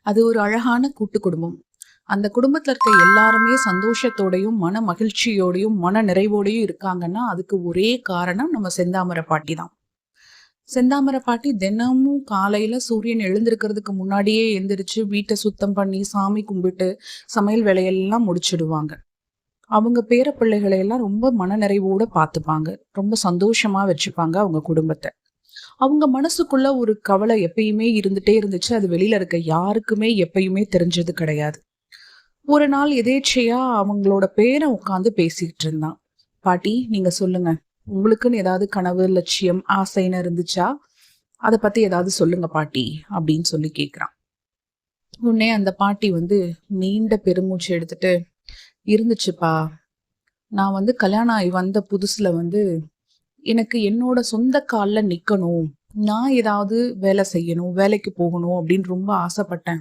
அது ஒரு அழகான கூட்டு குடும்பம். அந்த குடும்பத்துல இருக்க எல்லாருமே சந்தோஷத்தோடையும் மன மகிழ்ச்சியோடையும் மன நிறைவோடையும் இருக்காங்கன்னா அதுக்கு ஒரே காரணம் நம்ம செந்தாமரை பாட்டி தான். செந்தாமரை பாட்டி தினமும் காலையில சூரியன் எழுந்திருக்கிறதுக்கு முன்னாடியே எந்திரிச்சு வீட்டை சுத்தம் பண்ணி சாமி கும்பிட்டு சமையல் வேலையெல்லாம் முடிச்சிடுவாங்க. அவங்க பேர பிள்ளைகளை எல்லாம் ரொம்ப மனநிறைவோட பார்த்துப்பாங்க. ரொம்ப சந்தோஷமா வச்சுப்பாங்க அவங்க குடும்பத்தை. அவங்க மனசுக்குள்ள ஒரு கவலை எப்பயுமே இருந்துட்டே இருந்துச்சு. அது வெளியில இருக்க யாருக்குமே எப்பயுமே தெரிஞ்சது கிடையாது. ஒரு நாள் எதேச்சையா அவங்களோட பேரை உட்காந்து பேசிக்கிட்டு இருந்தான். பாட்டி நீங்க சொல்லுங்க. உங்களுக்குன்னு ஏதாவது கனவு லட்சியம் ஆசைன்னு இருந்துச்சா? அதை பத்தி ஏதாவது சொல்லுங்க பாட்டி அப்படின்னு சொல்லி கேக்குறான். உடனே அந்த பாட்டி வந்து நீண்ட பெருமூச்சு எடுத்துட்டு இருந்துச்சுப்பா. நான் வந்து கல்யாணம் ஆகி வந்த புதுசுல வந்து எனக்கு என்னோட சொந்த காலில் நிற்கணும் நான் ஏதாவது வேலை செய்யணும் வேலைக்கு போகணும் அப்படின்னு ரொம்ப ஆசைப்பட்டேன்.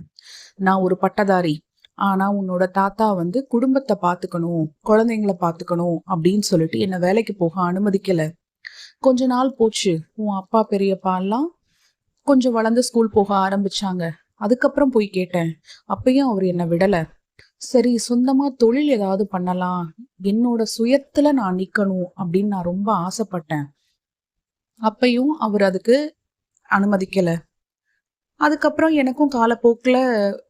நான் ஒரு பட்டதாரி. ஆனா உன்னோட தாத்தா வந்து குடும்பத்தை பாத்துக்கணும் குழந்தைங்கள பாத்துக்கணும் அப்படின்னு சொல்லிட்டு என்ன வேலைக்கு போக அனுமதிக்கல. கொஞ்ச நாள் போச்சு. உன் அப்பா பெரியப்பா எல்லாம் கொஞ்சம் வளர்ந்து ஸ்கூல் போக ஆரம்பிச்சாங்க. அதுக்கப்புறம் போய் கேட்டேன். அப்பயும் அவர் என்னை விடலை. சரி சொந்தமா தொழில் ஏதாவது பண்ணலாம். என்னோட சுயத்துல நான் நிக்கணும் அப்படின்னு நான் ரொம்ப ஆசைப்பட்டேன். அப்பையும் அவர் அதுக்கு அனுமதிக்கல. அதுக்கப்புறம் எனக்கும் காலப்போக்குல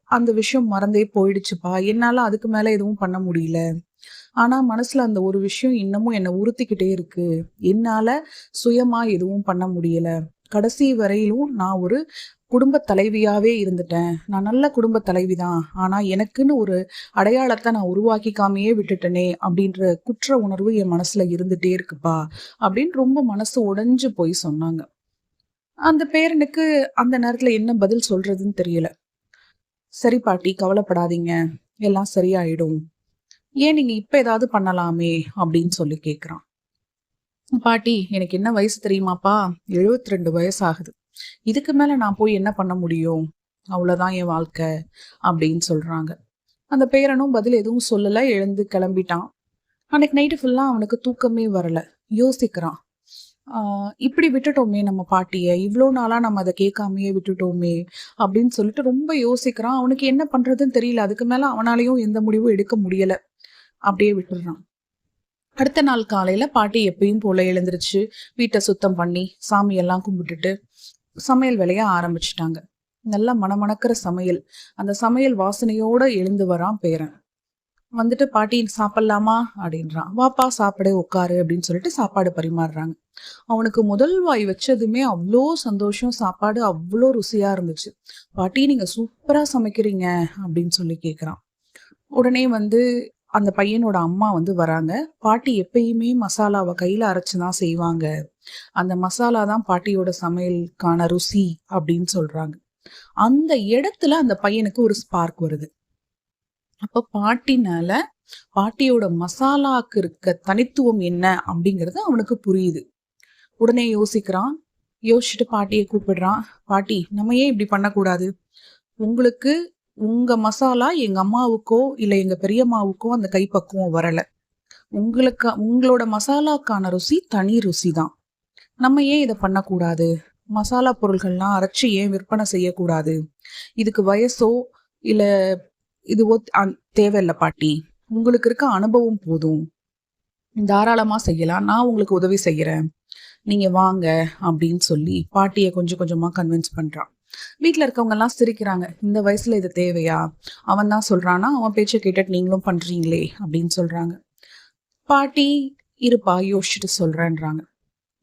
அந்த விஷயம் மறந்தே போயிடுச்சுப்பா. என்னால அதுக்கு மேல எதுவும் பண்ண முடியல. ஆனா மனசுல அந்த ஒரு விஷயம் இன்னமும் என்னை உறுத்திக்கிட்டே இருக்கு. என்னால சுயமா எதுவும் பண்ண முடியல. கடைசி வரையிலும் நான் ஒரு குடும்ப தலைவியாகவே இருந்துட்டேன். நான் நல்ல குடும்ப தலைவி தான் ஆனால் எனக்குன்னு ஒரு அடையாளத்தை நான் உருவாக்கிக்காமையே விட்டுட்டனே அப்படின்ற குற்ற உணர்வு என் மனசில் இருந்துகிட்டே இருக்குப்பா அப்படின்னு ரொம்ப மனசு உடைஞ்சு போய் சொன்னாங்க. அந்த பேரனுக்கு அந்த நேரத்தில் என்ன பதில் சொல்கிறதுன்னு தெரியல. சரி பாட்டி கவலைப்படாதீங்க. எல்லாம் சரியாயிடும். ஏன் நீங்கள் இப்போ ஏதாவது பண்ணலாமே? அப்படின்னு சொல்லி கேட்குறான் பாட்டி எனக்கு என்ன வயசு தெரியுமாப்பா? எழுபத்தி ரெண்டு வயசு ஆகுது இதுக்கு மேலே நான் போய் என்ன பண்ண முடியும்? அவ்வளோதான் என் வாழ்க்கை அப்படின்னு சொல்கிறாங்க அந்த பேரனும் பதில் எதுவும் சொல்லலை எழுந்து கிளம்பிட்டான். அன்னைக்கு நைட்டு ஃபுல்லாக அவனுக்கு தூக்கமே வரலை. யோசிக்கிறான். இப்படி விட்டுட்டோமே நம்ம பாட்டியை. இவ்வளோ நாளாக நம்ம அதை கேட்காமையே விட்டுட்டோமே அப்படின்னு சொல்லிட்டு ரொம்ப யோசிக்கிறான். அவனுக்கு என்ன பண்ணுறதுன்னு தெரியல. அதுக்கு மேலே அவனாலையும் எந்த முடிவும் எடுக்க முடியலை. அப்படியே விட்டுடுறான் அடுத்த நாள் காலையில பாட்டி எப்பயும் போல எழுந்திருச்சு வீட்டை சுத்தம் பண்ணி சாமியெல்லாம் கும்பிட்டுட்டு சமையல் வேலைய ஆரம்பிச்சிட்டாங்க. நல்லா மணமணக்கிற சமையல். அந்த சமையல் வாசனையோட எழுந்து வரான் பேரன். வந்துட்டு பாட்டி சாப்பிடலாமா? அப்படின்றான். வாப்பா சாப்பிட உட்காரு அப்படின்னு சொல்லிட்டு சாப்பாடு பரிமாறுறாங்க. அவனுக்கு முதல் வாய் வச்சதுமே அவ்வளோ சந்தோஷம் சாப்பாடு அவ்வளோ ருசியா இருந்துச்சு. பாட்டி நீங்க சூப்பரா சமைக்கிறீங்க அப்படின்னு சொல்லி கேக்குறான். உடனே வந்து அந்த பையனோட அம்மா வந்து வராங்க. பாட்டி எப்பயுமே மசாலாவை கையில அரைச்சுதான் செய்வாங்க. அந்த மசாலா தான் பாட்டியோட சமையலுக்கான ருசி அப்படின்னு சொல்றாங்க. அந்த இடத்துல அந்த பையனுக்கு ஒரு ஸ்பார்க் வருது. அப்ப பாட்டினால பாட்டியோட மசாலாக்கு இருக்க தனித்துவம் என்ன அப்படிங்கறது அவனுக்கு புரியுது. உடனே யோசிக்கிறான். யோசிச்சுட்டு பாட்டியை கூப்பிடுறான். பாட்டி நம்ம ஏன் இப்படி பண்ணக்கூடாது? உங்களுக்கு உங்க மசாலா எங்க அம்மாவுக்கோ இல்ல எங்க பெரியம்மாவுக்கோ அந்த கைப்பக்குவம் வரல. உங்களுக்கு உங்களோட மசாலாக்கான ருசி தனி ருசி தான் நம்ம ஏன் இதை பண்ணக்கூடாது? மசாலா பொருள்கள்லாம் அரைச்சி ஏன் விற்பனை செய்யக்கூடாது? இதுக்கு வயசோ இல்ல இதுவோ தேவையில்லை பாட்டி. உங்களுக்கு இருக்க அனுபவம் போதும். தாராளமா செய்யலாம். நான் உங்களுக்கு உதவி செய்யறேன். நீங்க வாங்க அப்படின்னு சொல்லி பாட்டியை கொஞ்சம் கொஞ்சமா கன்வின்ஸ் பண்றான் வீட்டில் இருக்கவங்கெல்லாம் சிரிக்கிறாங்க. இந்த வயசுல இது தேவையா? அவன் தான் சொல்றானா அவன் பேச்சை கேட்டுட்டு நீங்களும் பண்றீங்களே அப்படின்னு சொல்றாங்க. பாட்டி இருப்பா யோசிச்சுட்டு சொல்றேன்றாங்க.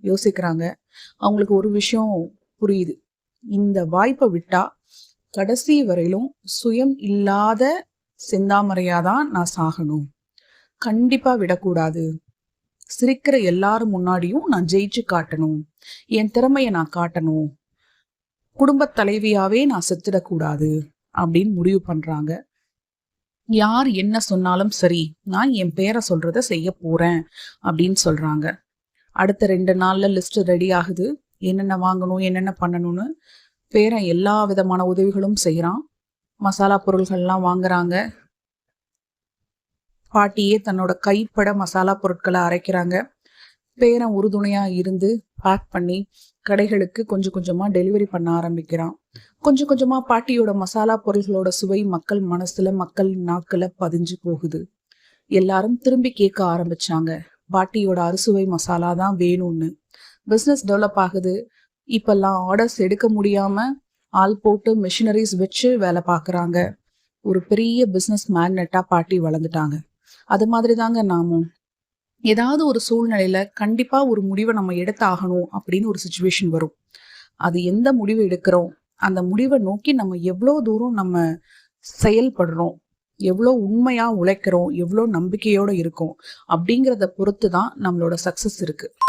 யோசிக்கிறாங்க. அவங்களுக்கு ஒரு விஷயம் புரியுது. இந்த வாய்ப்பை விட்டா கடைசி வரையிலும் சுயம் இல்லாத செந்தாமரையாதான் நான் சாகணும். கண்டிப்பா விடக்கூடாது. சிரிக்கிற எல்லாரும் முன்னாடியும் நான் ஜெயிச்சு காட்டணும். என் திறமையை நான் காட்டணும். குடும்பத் தலைவியாவே நான் செத்துடக்கூடாது அப்படின்னு முடிவு பண்றாங்க. யார் என்ன சொன்னாலும் சரி நான் என் பேரை சொல்றத செய்ய போறேன் அப்படின்னு சொல்றாங்க. அடுத்த ரெண்டு நாள்ல லிஸ்ட் ரெடி ஆகுது. என்னென்ன வாங்கணும் என்னென்ன பண்ணணும்னு பேரன் எல்லா விதமான உதவிகளும் செய்கிறான் மசாலா பொருள்கள்லாம் வாங்குறாங்க. பாட்டியே தன்னோட கைப்பட மசாலா பொருட்களை அரைக்கிறாங்க. பேரன் உறுதுணையாக இருந்து பேக் பண்ணி கடைகளுக்கு கொஞ்சம் கொஞ்சமா டெலிவரி பண்ண ஆரம்பிக்கிறான். கொஞ்சம் கொஞ்சமா பாட்டியோட மசாலா பொருள்களோட சுவை மக்கள் மனசுல மக்கள் நாக்கில் பதிஞ்சு போகுது. எல்லாரும் திரும்பி கேட்க ஆரம்பிச்சாங்க. பாட்டியோட அறுசுவை மசாலா தான் வேணும்னு. பிஸ்னஸ் டெவலப் ஆகுது. இப்பெல்லாம் ஆர்டர்ஸ் எடுக்க முடியாம ஆள் போட்டு மிஷினரிஸ் வச்சு வேலை பார்க்குறாங்க. ஒரு பெரிய பிஸ்னஸ் மேக்னெட்டாக பாட்டி வளர்ந்துட்டாங்க. அது மாதிரி தாங்க நாமும். ஏதாவது ஒரு சூழ்நிலையில கண்டிப்பா ஒரு முடிவை நம்ம எடுத்தாகணும் அப்படின்னு ஒரு சுச்சுவேஷன் வரும். அது எந்த முடிவு எடுக்கிறோம்? அந்த முடிவை நோக்கி நம்ம எவ்வளோ தூரம் நம்ம செயல்படுறோம்? எவ்வளோ உண்மையாக உழைக்கிறோம்? எவ்வளோ நம்பிக்கையோடு இருக்கோம்? அப்படிங்கிறத பொறுத்து தான் நம்மளோட சக்சஸ் இருக்குது